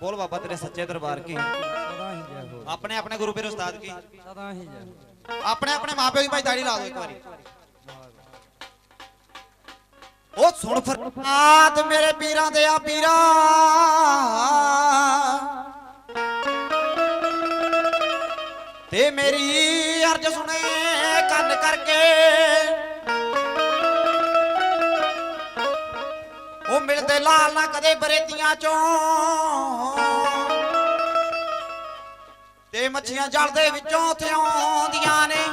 ਬੋਲ ਬਾਬਾ ਤੇਰੇ ਸੱਚੇ ਦਰਬਾਰ ਕੀ? ਆਪਣੇ ਆਪਣੇ ਗੁਰੂ ਪੀਰ ਉਸਤਾਦ ਕੀ? ਸਦਾ ਹੀ ਜੈ ਆਪਣੇ ਆਪਣੇ ਮਾਪਿਓ ਦੀ ਭਾਈ ਤਾੜੀ ਲਾ ਦਿਓ ਇੱਕ ਵਾਰੀ। ਉਹ ਸੁਣ ਫਰਮਾਤ ਮੇਰੇ ਪੀਰਾਂ ਦੇ ਆ ਪੀਰਾ। ਤੇ ਮੇਰੀ ਅਰਜ ਸੁਣੇ ਕੰਨ ਕਰਕੇ। ਉਹ ਲਾਲ ਨਾ ਕਦੇ ਬਰੇਤੀਆਂ ਚੋਂ। ਤੇ ਮੱਛੀਆਂ ਜਲ ਦੇ ਵਿੱਚੋਂ ਉੱਥੇ ਆਉਂਦੀਆਂ ਨੇ।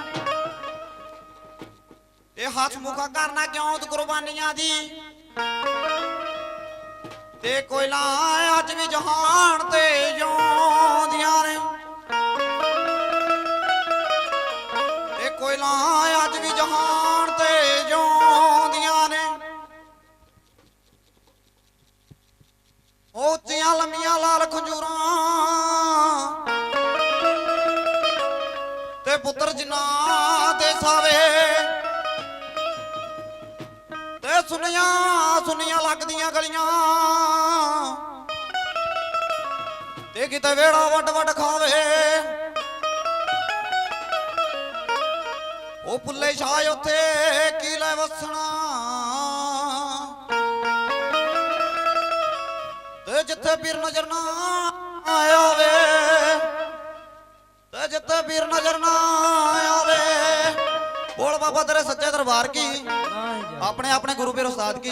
ਤੇ ਹੱਥ ਮੁਖਾ ਕਰਨਾ ਕਿਉਂ ਤੇ ਕੁਰਬਾਨੀਆਂ ਦੀ? ਤੇ ਕੋਇਲਾ ਅੱਜ ਵੀ ਜਹਾਨ ਤੇ ਜਿਉਂਦੀਆਂ ਨੇ। ਤੇ ਕੋਇਲਾ ਅੱਜ ਵੀ ਜਹਾਨ ਪੁੱਤਰ ਜਿਨ੍ਹਾਂ ਦੇ ਸਾਵੇ। ਤੇ ਸੁਨੀਆਂ ਸੁਨੀਆਂ ਲੱਗਦੀਆਂ ਗਲੀਆਂ। ਤੇ ਕਿਤੇ ਵੇੜਾ ਵੱਡ ਵੱਡ ਖਾਵੇ। ਉਹ ਪੁੱਲੇ ਸ਼ਾਹ ਉੱਥੇ, ਕੀ ਲੈ ਵਸਣਾ। ਤੇ ਜਿੱਥੇ ਪੀਰ ਨਜ਼ਰ ਨਾ ਆਇਆ ਵੇ ਬਾਬਾ ਤੇਰੇ ਸੱਚੇ ਦਰਬਾਰ ਕੀ? ਆਪਣੇ ਆਪਣੇ ਗੁਰੂ ਪੀਰ ਉਸਤਾਦ ਕੀ?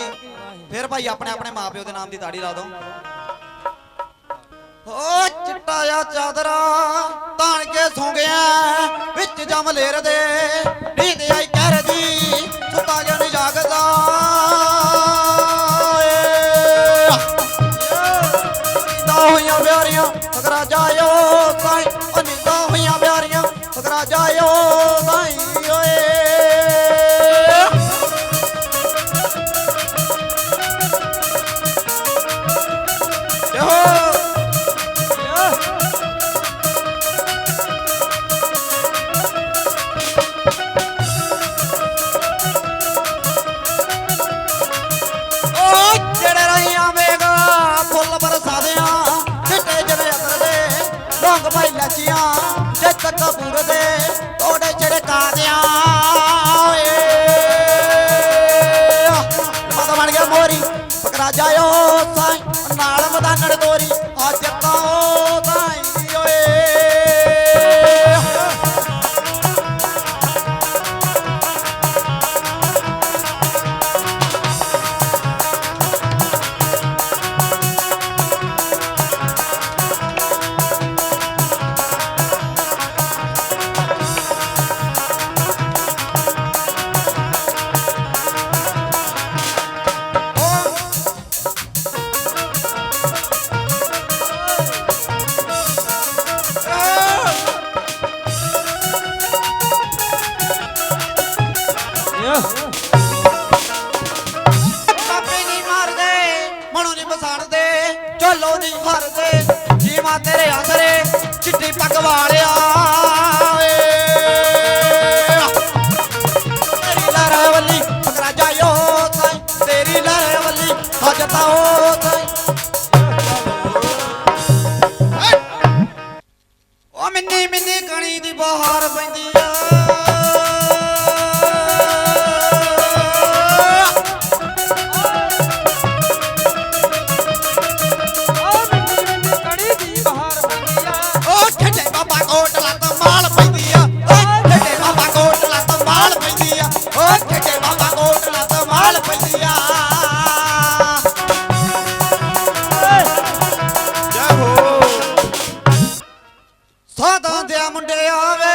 ਫਿਰ ਭਾਈ ਆਪਣੇ ਆਪਣੇ ਮਾਪਿਓ ਦੇ ਨਾਮ ਦੀ ਤਾੜੀ ਲਾ ਦੋ। ਓ ਚਿੱਟਾ ਆ ਚਾਦਰਾ ਤਾਣ ਕੇ ਸੌਂ ਗਿਆ ਵਿੱਚ ਜਮ ਲੇਰ ਦੇ, ਨੀਂਦ ਆਈ ਯਹੋ ਓ ਝੋਲੋ ਨਹੀਂ ਹਰਦੇ ਜੀਵਾ ਤੇਰੇ ਆਸਰੇ ਚਿੱਟੀ ਪੱਗ ਵਾਲਿਆ ਤੇਰੀ ਲਹਿਰ ਵੱਲੀ ਪਕੜਾ ਜਾਇਓ ਸਾਈ ਤੇਰੀ ਲਹਿਰ ਵੱਲੀ ਹਜਤਾ ਹੋ। ਸਾਈ ਓ ਮਿੰਨੀ ਮਿੰਨੀ ਕਣੀ ਦੀ ਬਹਾਰ ਪੈਂਦੀ ਸਾਦਾ ਦੇ ਮੁੰਡੇ ਆਵੇ।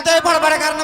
আতে পড়বার কারণ